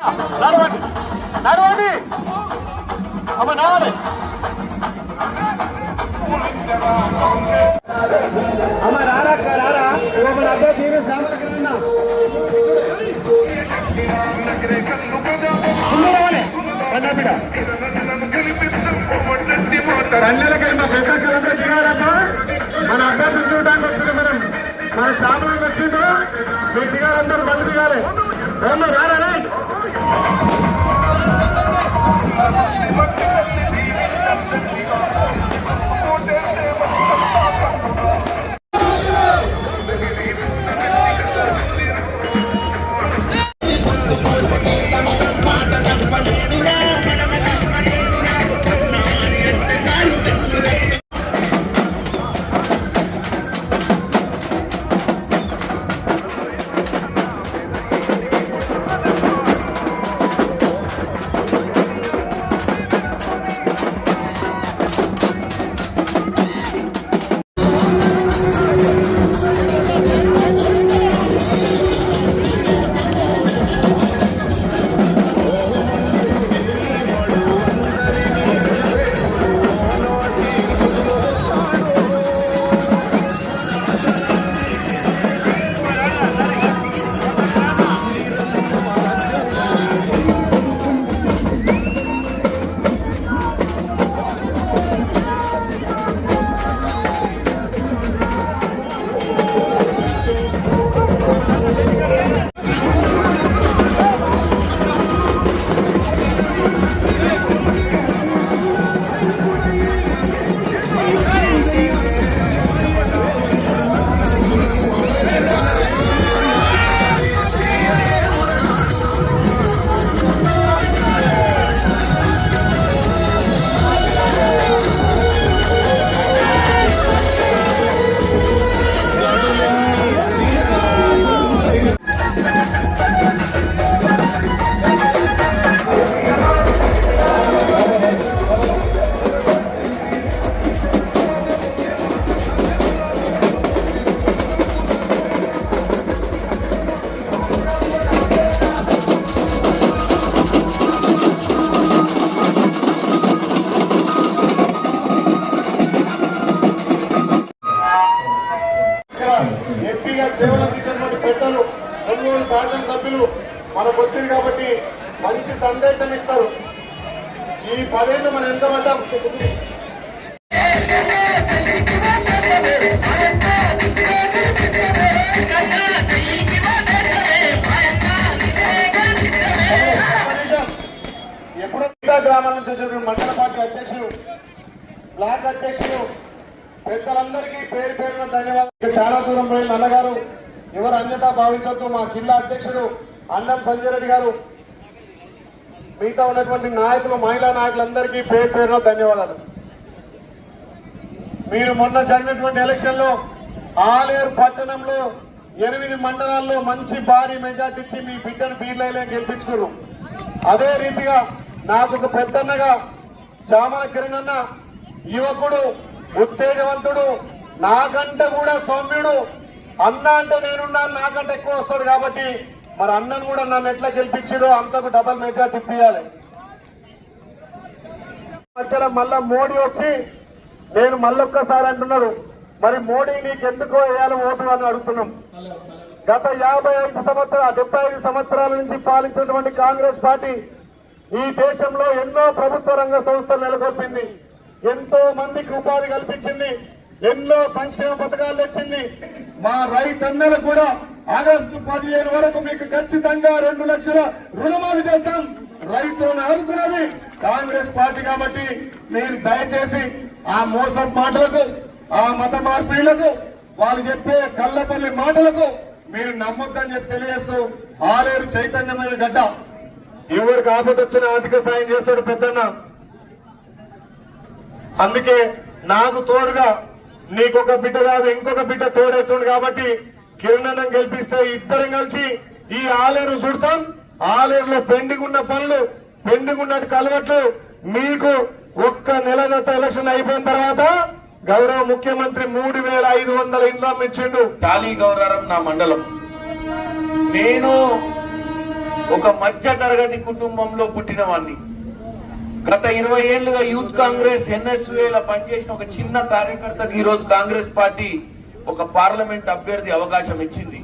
నడవండి. నడవండి. అమ్మ నడవండి. అమ్మ రారా రారా. మన అబ్బాయి దీవెన సామాన్లకి రన్నా కన్నెలకి మా పెద్ద దిగారమ్మా మన అభ్యర్థులు చూడడానికి వచ్చింది మనం. మన సామాన్లు వచ్చిందో మీరు దిగారందరూ బండి దిగాలి పదేళ్ళు ఎప్పుడో గ్రామాల నుంచి వచ్చిన మండల పార్టీ అధ్యక్షులు బ్లాక్ అధ్యక్షులు పెద్దలందరికీ పేరు పేరున ధన్యవాదాలు. చాలా దూరం పోయిన అన్నగారు. ఎవరు అన్యత భావించొద్దు. మా జిల్లా అధ్యక్షుడు అన్నం సంజయ్ రెడ్డి గారు. మిగతా ఉన్నటువంటి నాయకులు మహిళా నాయకులందరికీ పేరు పేరున ధన్యవాదాలు. మీరు మొన్న జరిగినటువంటి ఎలక్షన్లో ఆలేరు పట్టణంలో ఎనిమిది మండలాల్లో మంచి భారీ మెజార్టీ ఇచ్చి మీ బిడ్డను బీర్లైలే గెలిపించుకున్నారు. అదే రీతిగా నాకు ఒక పెద్దన్నగా చామల కిరణ్ యువకుడు ఉత్తేజవంతుడు నాకంటే కూడా సౌమ్యుడు. అన్న అంటే నేనున్నాను నాకంటే ఎక్కువ వస్తాడు కాబట్టి మరి అన్నను కూడా నన్ను ఎట్లా గెలిపించారో అంతకు డబల్ మెజార్టీ ఇప్పియాలి మధ్యలో మళ్ళా మోడీ వచ్చి నేను మళ్ళొక్కసారి అంటున్నాడు మరి మోడీ నీకు ఎందుకో వేయాలి ఓటు అని అడుగుతున్నాం. గత యాభై ఐదు సంవత్సరాలు డెబ్బై ఐదు సంవత్సరాల నుంచి పాలించినటువంటి కాంగ్రెస్ పార్టీ ఈ దేశంలో ఎన్నో ప్రభుత్వ రంగ సంస్థలు నెలకొల్పింది. ఎంతో మందికి ఉపాధి కల్పించింది. ఎన్నో సంక్షేమ పథకాలు తెచ్చింది. మా రైతన్నలు కూడా ఆగస్టు పదిహేను వరకు మీకు ఖచ్చితంగా రెండు లక్షల రుణమాఫీ చేస్తాం. రైతులను ఆదుకున్నది కాంగ్రెస్ పార్టీ కాబట్టి మీరు దయచేసి ఆ మోసం మాటలకు ఆ మత మార్పిళ్ళకు వాళ్ళు చెప్పే కళ్ళపల్లి మాటలకు మీరు నమ్మొద్దని చెప్పి తెలియజేస్తూ ఆలేరు చైతన్యమైన గడ్డ. ఎవరికి ఆపద వచ్చిన ఆర్థిక సాయం చేస్తాడు పెద్దన్న. అందుకే నాకు తోడుగా నీకొక బిడ్డ కాదు ఇంకొక బిడ్డ తోడవుతుంది కాబట్టి కిరణ్ గెలిపిస్తే ఇద్దరం కలిసి ఈ ఆలేరు చూడతాం. ఆలేరులో పెండింగ్ ఉన్న పనులు పెండింగ్ ఉన్న కలవట్లు మీకు ఒక్క నెల గత ఎలక్షన్ అయిపోయిన తర్వాత గౌరవ ముఖ్యమంత్రి మూడు వేల ఐదు వందల ఇండ్లం ఇచ్చిండు టాలీ గౌరవం నా మండలం. నేను ఒక మధ్య తరగతి కుటుంబంలో పుట్టినవాడిని గత ఇరవై ఏళ్ళుగా యూత్ కాంగ్రెస్ ఎన్ఎస్ఏల పనిచేసిన ఒక చిన్న కార్యకర్తకి ఈరోజు కాంగ్రెస్ పార్టీ ఒక పార్లమెంట్ అభ్యర్థి అవకాశం ఇచ్చింది.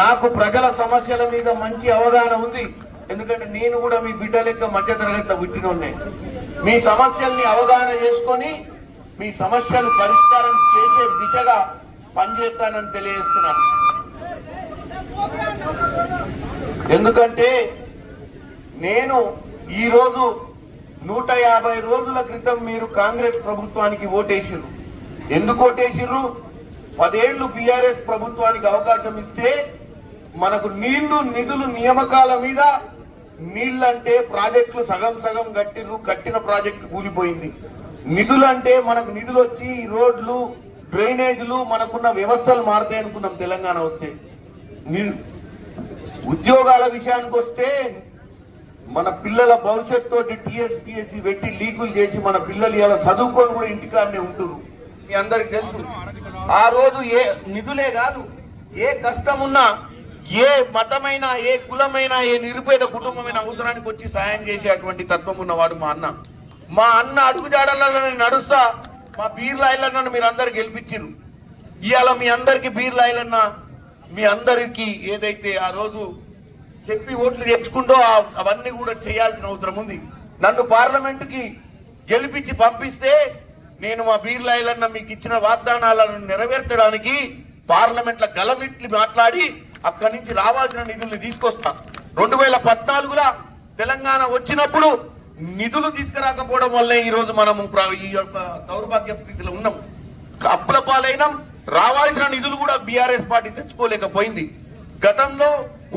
నాకు ప్రజల సమస్యల మీద మంచి అవగాహన ఉంది. ఎందుకంటే నేను కూడా మీ బిడ్డ లెక్క మధ్యతరగతిలో పుట్టిన మీ సమస్యల్ని అవగాహన చేసుకొని మీ సమస్యలు పరిష్కారం చేసే దిశగా పనిచేస్తానని తెలియజేస్తున్నాను. ఎందుకంటే నేను ఈరోజు నూట యాభై రోజుల క్రితం మీరు కాంగ్రెస్ ప్రభుత్వానికి ఓటేసిర్రు. ఎందుకు ఓటేసిర్రు? పదేళ్ళు బీఆర్ఎస్ ప్రభుత్వానికి అవకాశం ఇస్తే మనకు నీళ్ళు నిధులు నియామకాల మీద నీళ్ళంటే ప్రాజెక్టులు సగం సగం కట్టిర్రు కట్టిన ప్రాజెక్టు కూలిపోయింది. నిధులంటే మనకు నిధులు వచ్చి ఈ రోడ్లు డ్రైనేజీలు మనకున్న వ్యవస్థలు మారుతాయి అనుకున్నాం తెలంగాణ వస్తే. ని- ఉద్యోగాల విషయానికి వస్తే మన పిల్లల భవిష్యత్ తోటి టీఎస్పీఎస్సీ పెట్టి లీకులు చేసి మన పిల్లలు ఇలా చదువుకొని కూడా ఇంటికాడనే ఉంటున్నారు మీ అందరికి తెలుసు. ఆ రోజు ఏ నిధులే కాదు ఏ కష్టమున్నా ఏ మతమైనా ఏ కులమైనా ఏ నిరుపేద కుటుంబమైన అవసరానికి వచ్చి సాయం చేసేటువంటి తత్వం ఉన్నవాడు మా అన్న. మా అన్న అడుగుజాడల్లో నేను నడుస్తా మా బీర్ల మీరు అందరు గెలిపించారు ఇవాళ మీ అందరికి బీర్ల మీ అందరికి ఏదైతే ఆ రోజు చెప్పి ఓట్లు తెచ్చుకుంటూ అవన్నీ కూడా చేయాల్సిన అవసరం ఉంది. నన్ను పార్లమెంటుకి గెలిపించి పంపిస్తే నేను మా బీర్లాయిలన్న మీకు ఇచ్చిన వాగ్దానాలను నెరవేర్చడానికి పార్లమెంట్లో గలమిట్లు మాట్లాడి అక్కడి నుంచి రావాల్సిన నిధుల్ని తీసుకొస్తా. రెండు వేల పద్నాలుగులో తెలంగాణ వచ్చినప్పుడు నిధులు తీసుకురాకపోవడం వల్లే ఈ రోజు మనము ఈ యొక్క దౌర్భాగ్య స్థితిలో ఉన్నాం. అప్పుల పాలైనం రావాల్సిన నిధులు కూడా బీఆర్ఎస్ పార్టీ తెచ్చుకోలేకపోయింది. గతంలో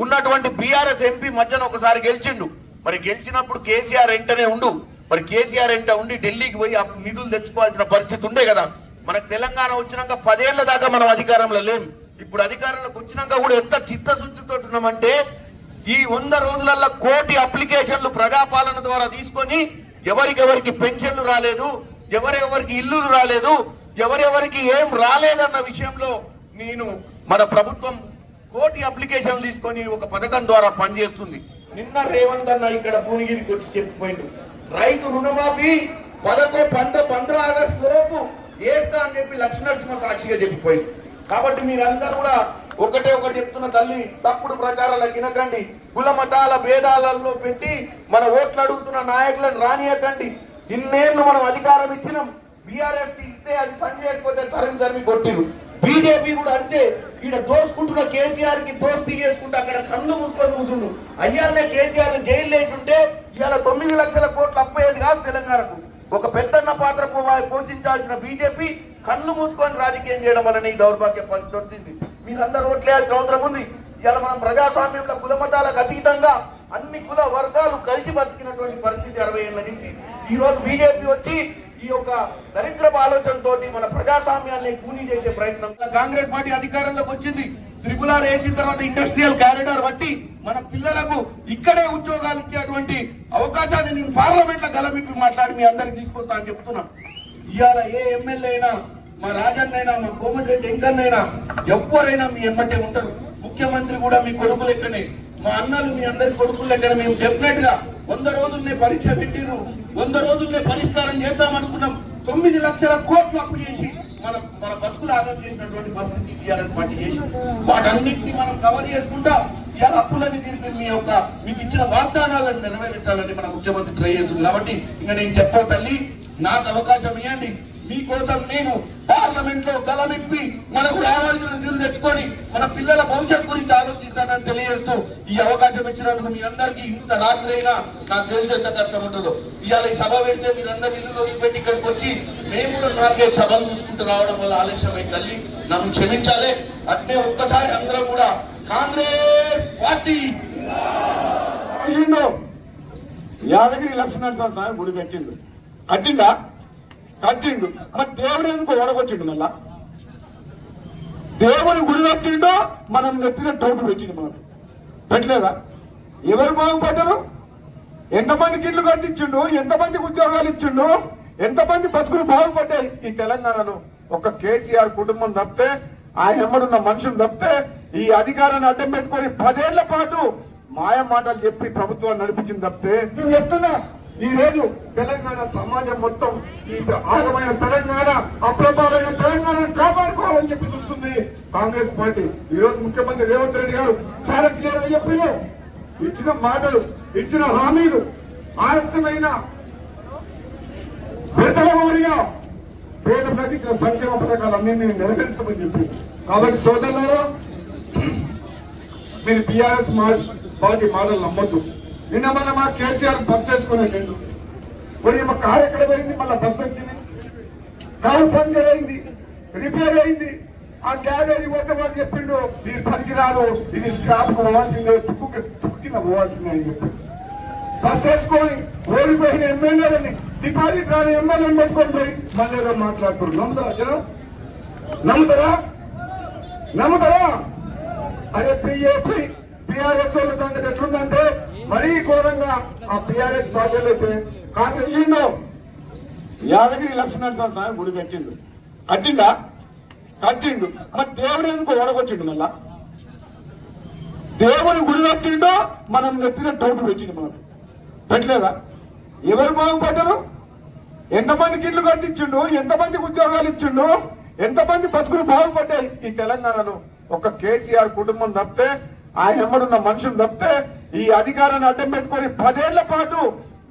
ఉన్నటువంటి బీఆర్ఎస్ ఎంపీ మధ్యన ఒకసారి గెలిచిండు. మరి గెలిచినప్పుడు కేసీఆర్ వెంటనే ఉండు. మరి కేసీఆర్ ఎంట ఉండి ఢిల్లీకి పోయి నిధులు తెచ్చుకోవాల్సిన పరిస్థితి ఉండే కదా. మనకు తెలంగాణ వచ్చినాక పదేళ్ళ దాకా మనం అధికారంలో లేం. ఇప్పుడు అధికారంలోకి వచ్చినాక కూడా ఎంత చిత్తశుద్ధితో ఉన్నామంటే ఈ వంద రోజులలో కోటి అప్లికేషన్లు ప్రజాపాలన ద్వారా తీసుకొని ఎవరికెవరికి పెన్షన్లు రాలేదు ఎవరెవరికి ఇల్లులు రాలేదు ఎవరెవరికి ఏం రాలేదన్న విషయంలో నేను మన ప్రభుత్వం కోటి అప్లికేషన్లు తీసుకొని ఒక పథకం ద్వారా పనిచేస్తుంది. నిన్న రేవంత్ అన్న ఇక్కడ భువనగిరికి వచ్చి చెప్పిపోయిండు. రైతు రుణమాఫీ పదకో పంట పంద్రా ఆగస్టు లోపు ఏస్తా అని చెప్పి లక్ష్మీనరసింహ సాక్షిగా చెప్పిపోయింది. కాబట్టి మీరందరూ కూడా ఒకటే ఒకటి చెప్తున్న తల్లి తప్పుడు ప్రచారాలకు వినకండి కుల మతాల భేదాలలో పెట్టి మన ఓట్లు అడుగుతున్న నాయకులను రానియకండి. ఇన్నేళ్ళు మనం అధికారం ఇచ్చినాం బీఆర్ఎస్ ఇస్తే అది పనిచేయకపోతే తరిమి తరిమి కొట్టిరు. బీజేపీ కూడా అంతే. ఈడ దోసుకుంటున్న కేసీఆర్కి దోస్తీ చేసుకుంటూ అక్కడ కన్ను మూసుకొని కూర్చుండు. అయ్యాలనే కేసీఆర్ జైలు లేచుంటే ఇవాళ తొమ్మిది లక్షల కోట్లు అప్పయ్యేది కాదు తెలంగాణకు. ఒక పెద్దన్న పాత్ర పోషించాల్సిన బీజేపీ కన్ను మూసుకొని రాజకీయం చేయడం వలన ఈ దౌర్భాగ్య పరిస్థితి వచ్చింది. మీరందరూ ఓట్లేయాల్సిన అవసరం ఉంది. ఇవాళ మనం ప్రజాస్వామ్యంలో కుల మతాలకు అతీతంగా అన్ని కుల వర్గాలు కలిసి బతికినటువంటి పరిస్థితి అరవై ఏళ్ళ నుంచి. ఈ రోజు బీజేపీ వచ్చి ఈ యొక్క దరిద్రపు ఆలోచనతో మన ప్రజాస్వామ్యాన్ని కూనీ చేసే ప్రయత్నం. కాంగ్రెస్ పార్టీ అధికారంలోకి వచ్చింది. త్రిపుల వేసిన తర్వాత ఇండస్ట్రియల్ కారిడార్ బట్టి మన పిల్లలకు ఇక్కడే ఉద్యోగాలు ఇచ్చేటువంటి అవకాశాన్ని నేను పార్లమెంట్లో గలమిప్పి మాట్లాడి మీ అందరికి తీసుకొస్తా అని చెప్తున్నా. ఇవాళ ఏ ఎమ్మెల్యే అయినా మా రాజన్నైనా మా కోమటిరెడ్డి వెంకన్నైనా ఎవరైనా మీ ఎమ్మటే ఉంటారు. ముఖ్యమంత్రి కూడా మీ కొడుకు లెక్కనే. మా అన్నలు మీ అందరి కొడుకుల లెక్కనే. మేము డెఫినెట్గా వంద రోజుల్నే పరీక్ష పెట్టిరు వంద రోజుల్లో పరిష్కారం చేద్దాం అనుకున్నాం తొమ్మిది లక్షల కోట్లు అప్పు చేసి మన మన బతుకులు ఆగం చేసినటువంటి పరిస్థితి టీఆర్ఎస్ పార్టీ చేసి వాటన్నిటిని మనం కవర్ చేసుకుంటా ఎలా అప్పులని తిరిగి మీ యొక్క మీకు ఇచ్చిన వాగ్దానాలను నెరవేర్చాలని మన ముఖ్యమంత్రి ట్రై చేస్తుంది. కాబట్టి ఇంకా నేను చెప్ప తల్లి నాకు అవకాశం ఇవ్వండి మీకోసం నేను పార్లమెంట్లో గలమెప్పి మనకు రావాల్సిన నిధులు తెచ్చుకొని మన పిల్లల భవిష్యత్ గురించి ఆలోచిస్తానని తెలియజేస్తూ ఈ అవకాశం ఇచ్చినందుకు మీ అందరికీ ఇంత రాత్రి అయినా నాకు తెలిసి ఎంత కష్టం ఉంటుందో. ఇవాళ ఈ సభ పెడితే మీరందరూ ఇల్లు వదిలిపెట్టి ఇక్కడికి వచ్చి మేము కూడా నాలుగైదు సభలు చూసుకుంటూ రావడం వల్ల ఆలస్యమై తల్లి. నన్ను క్షమించాలి. అట్నే ఒక్కసారి అందరం కూడా కాంగ్రెస్ పార్టీ. చూసిండు యాదగిరి లక్ష్మణ సార్ గుడి కట్టిండు. కట్టిండా? కట్టిండు. మరి దేవుడు ఎందుకు ఓడగొట్టిండు మళ్ళా? దేవుడు గుడి కట్టిండో మనం నెత్తిన టోటు పెట్టిండు మనం. పెట్టలేదా? ఎవరు బాగుపడ్డారు? ఎంతమందికి ఇల్లు కట్టించిండు? ఎంతమందికి ఉద్యోగాలు ఇచ్చిండు? ఎంతమంది బతుకులు బాగుపడ్డాయి ఈ తెలంగాణలో? ఒక కేసీఆర్ కుటుంబం తప్పితే ఆయన ఎమ్మడున్న మనుషులు తప్పితే ఈ అధికారాన్ని అడ్డం పెట్టుకొని పదేళ్ళ పాటు మాయ మాటలు చెప్పి ప్రభుత్వాన్ని నడిపించింది తప్పితే నువ్వు చెప్తున్నా. ఈ రోజు తెలంగాణ సమాజం మొత్తం ఈ ఆగమైన తెలంగాణ అప్రమాదమైన తెలంగాణను కాపాడుకోవాలని చెప్పి చూస్తుంది కాంగ్రెస్ పార్టీ. ఈ రోజు ముఖ్యమంత్రి రేవంత్ రెడ్డి గారు చాలా క్లియర్గా చెప్పారు. ఇచ్చిన మాటలు ఇచ్చిన హామీలు ఆలస్యమైన విడతల వారిగా పేదలకు ఇచ్చిన సంక్షేమ పథకాలన్నీ నేను నెరవేరుస్తామని చెప్పి. కాబట్టి సోదరులారా మీరు బీఆర్ఎస్ పార్టీ మాటలు నమ్మొద్దు. నిన్న మన మా కేసీఆర్ బస్ వేసుకునే నిండు మరి మా కారు ఎక్కడ పోయింది? మళ్ళీ బస్సు వచ్చింది. కారు పంచర్ అయింది. రిపేర్ అయింది. ఆ గ్యారేజ్ పోతే వాడు చెప్పిండు ఇది పనికిరాదు ఇది స్క్రాప్ పోవాల్సిందే. తుక్కు తుక్కు కింద పోవాల్సిందే అని చెప్పి. బస్ వేసుకొని ఓడిపోయిన ఎమ్మెల్యేలని డిపాజిట్ రాని ఎమ్మెల్యేని పెట్టుకొని పోయి మళ్ళీ ఏదో మాట్లాడుతున్నారు. నమ్ముతారా జనం? నమ్ముతారా? నమ్ముతారా? అదే పిఏపి టిఆర్ఎస్ వాళ్ళ సంగతి ఎట్లుందంటే మరీ ఘోరంగా ఆ పిఆర్ఎస్ పార్టీలో అయితే కాంగ్రెస్ యాదగిరి లక్ష్మణ స్వామి గుడి కట్టిండు. కట్టిండా? కట్టిండు. మరి దేవుడు ఎందుకు ఓడగొట్టిండు మళ్ళా? దేవుడు గుడి కట్టిండో మనం నెత్తిన టోటు పెట్టిండు మనం. పెట్టలేదా? ఎవరు బాగుపడ్డారు? ఎంతమందికి ఇల్లు కట్టించిండు? ఎంతమందికి ఉద్యోగాలు ఇచ్చిండు? ఎంతమంది బతుకులు బాగుపడ్డాయి ఈ తెలంగాణలో? ఒక కేసీఆర్ కుటుంబం తప్పితే ఆయన ఎమ్మడున్న మనుషులు తప్పితే ఈ అధికారాన్ని అడ్డం పెట్టుకొని పదేళ్ళ పాటు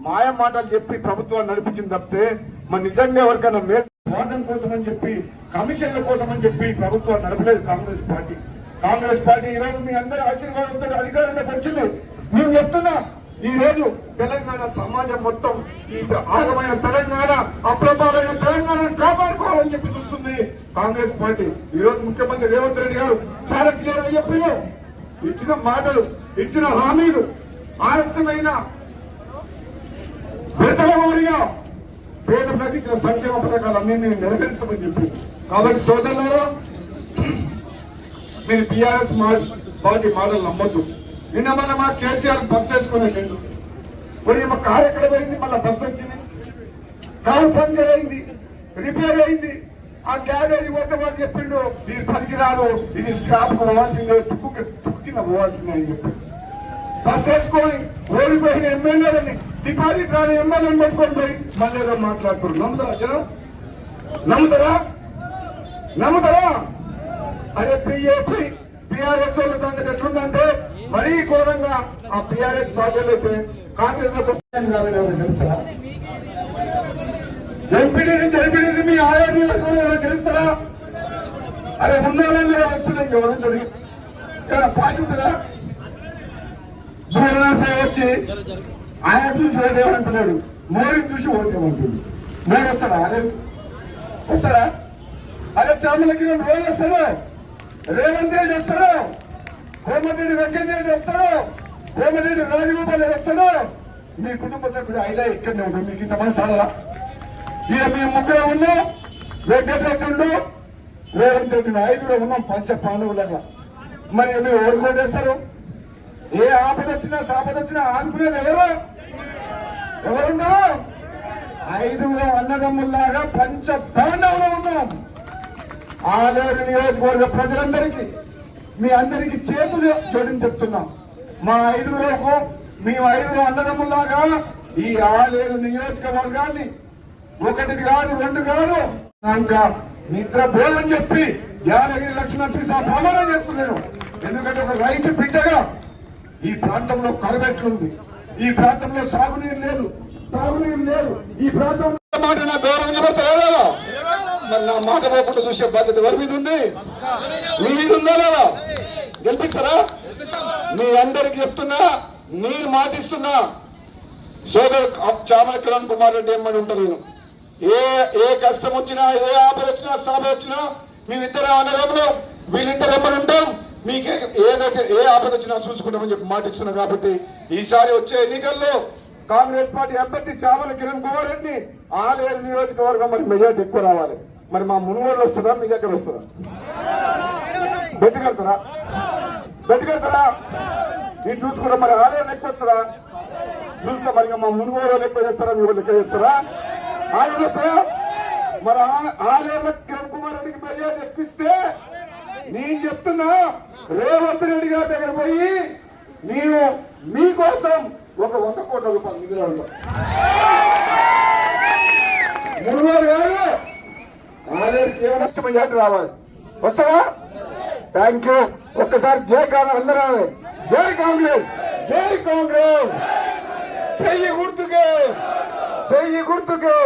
మాయ మాటలు చెప్పి ప్రభుత్వాన్ని నడిపించింది తప్పితే మరి నిజంగా ఎవరికైనా మేలు స్వార్థం కోసం అని చెప్పి కమిషన్ల కోసం అని చెప్పి ప్రభుత్వాన్ని నడపలేదు కాంగ్రెస్ పార్టీ. కాంగ్రెస్ పార్టీ ఈ రోజు మీ అందరి ఆశీర్వాదంతో అధికారంలోకి వచ్చింది. మేము చెప్తున్నా ఈ రోజు తెలంగాణ సమాజం మొత్తం ఈ ఆగమైన తెలంగాణ అప్రమాదమైన తెలంగాణను కాపాడుకోవాలని చెప్పి చూస్తుంది కాంగ్రెస్ పార్టీ. ఈ రోజు ముఖ్యమంత్రి రేవంత్ రెడ్డి గారు చాలా క్లియర్గా చెప్పారు. ఇచ్చిన మాటలు ఇచ్చిన హామీలు ఆలస్యమైన విడతల వారిగా పేద ఇచ్చిన సంక్షేమ పథకాలన్నీ నేను నెరవేరుస్తామని చెప్పి కాబట్టి సోదరులారా మీరు బీఆర్ఎస్ పార్టీ మాటలు నమ్మద్దు. నిన్న మన మా కేసీఆర్ బస్ వేసుకునే మరి మా కారు ఎక్కడ పోయింది? మళ్ళీ బస్సు వచ్చింది. కారు పంచర్ అయింది రిపేర్ అయింది. ఆ గ్యారేజ్ పోతే వాడు చెప్పిండు ఇది పనికి రాదు ఇది స్క్రాప్ పోవాల్సిందే తుక్కు తుక్కు పోవాల్సిందే అని చెప్పి. బస్ వేసుకొని ఓడిపోయిన ఎమ్మెల్యేలని డిపాజిట్ రాని ఎమ్మెల్యేని పెట్టుకొని పోయి మళ్ళీ ఏదో మాట్లాడుతున్నారు. నమ్ముతారా జనం? నమ్ముతారా? నమ్ముతారా? అదే పిఏపి పిఆర్ఎస్ వాళ్ళ సంగతి ఎట్లుందంటే మరీ ఘోరంగా ఆ పిఆర్ఎస్ పార్టీలు అయితే కాంగ్రెస్లో వస్తాయని కాదని ఎవరు తెలుస్తారా? ఎంపీడీసీ జరిపిడీసీ మీ ఆయా నియోజకవర్గం తెలుస్తారా? అరే ఉన్నోళ్ళని వస్తున్నాయి ఎవరు తెలియదు ఏమైనా ఉంటుందా భూమనాశయ వచ్చి ఆయన చూసి ఓటేమంటున్నాడు మోడీని చూసి ఓటేమంటుంది మోడీ వస్తాడా? అదే వస్తాడా? అదే చామలకి రోజు వస్తాడు. రేవంత్ రెడ్డి వస్తాడు. కోమటిరెడ్డి వెంకటరెడ్డి వస్తాడు. కోమటిరెడ్డి రాజగోపాల్ రెడ్డి వస్తాడు. మీ కుటుంబ సభ్యుడు అయినా ఇక్కడనే ఉంటాడు. మీకు ఇంతమంది సరదా ఇక మీ ముగ్గురు ఉన్నాం. వెంకటరెడ్డి ఉండు? రేవంత్ రెడ్డి ఐదుగురు ఉన్నాం. పంచ పాండవులగా. మరి మీరు ఎవరు కొట్టేస్తారు? ఏ ఆపద వచ్చినా సాపద వచ్చినా ఆనుకునేది ఎవరు? ఎవరుంటారు? ఐదుగురు అన్నదమ్ముల్లాగా పంచ పాండవులు ఉన్నాం. ఆలేరు నియోజకవర్గ ప్రజలందరికీ మీ అందరికీ చేతులు చూడని చెప్తున్నాం. మా ఐదుగురకు మేము ఐదుగురు అన్నదమ్ముల్లాగా ఈ ఆలేరు నియోజకవర్గాన్ని ఒకటిది కాదు రెండు కాదు. ఇంకా నిద్రపోదని చెప్పి యాదగిరి లక్ష్మణ ప్రమాణం చేస్తున్నాను ఎందుకంటే ఒక రైతు బిడ్డగా ఈ ప్రాంతంలో కరువెట్లుంది ఈ ప్రాంతంలో సాగునీరు లేదు తాగునీరు లేదు. ఈ ప్రాంతంలో మాట నా గౌరవం నిలబడతారా మరి నా మాట పోకుండా చూసే బాధ్యత ఎవరి మీద ఉంది? మీ మీద ఉందా లేదా? గెలిపిస్తారా? మీ అందరికి చెప్తున్నా నేను మాటిస్తున్నా. సోదరు చామల కిరణ్ కుమార్ రెడ్డి ఏమని ఉంటాను నేను ఏ ఏ కష్టం వచ్చినా ఏ ఆపద వచ్చినా సాప వచ్చినా మేమిద్దరం అన్నదమ్ములు వీళ్ళిద్దరు అమ్మలు ఉంటాం. మీకు ఏదైతే ఏ ఆపద వచ్చినా చూసుకుంటామని చెప్పి మాటిస్తున్నాం కాబట్టి ఈసారి వచ్చే ఎన్నికల్లో కాంగ్రెస్ పార్టీ అభ్యర్థి చామల కిరణ్ కుమార్ రెడ్డి ఆలేరు నియోజకవర్గం మరి మెజార్టీ ఎక్కువ రావాలి. మరి మా మునుగోడు వస్తుందా? మీ దగ్గర వస్తుందా? పెట్టుకెళ్తారా పెట్టుకెళ్తారా నేను చూసుకుంటా. మరి ఆలయం ఎక్కువ వస్తుందా? చూస్తా. మరి మా మునుగోడు ఎక్కువ చేస్తారా? మీరు వాళ్ళు ఎక్కువ చేస్తారా? ఆలయం వస్తారా మరి ఆలయంలో కిరణ్ కుమార్ రెడ్డికి మెజార్టీ తెప్పిస్తే నేను చెప్తున్నా రేవంత్ రెడ్డి గారి దగ్గర పోయి నేను మీకోసం ఒక వంద కోట్ల రూపాయలు నిధులు అడుగుతా మూడు వేలు. ఆలేరు కేవలం మెజార్టీ రావాలి. వస్తావా? థ్యాంక్ యూ ఒక్కసారి జై కాంగ్రెస్ అందరూ జై కాంగ్రెస్. జై కాంగ్రెస్. చెయ్యి గుర్తుకే. చెయ్యి గుర్తుకే.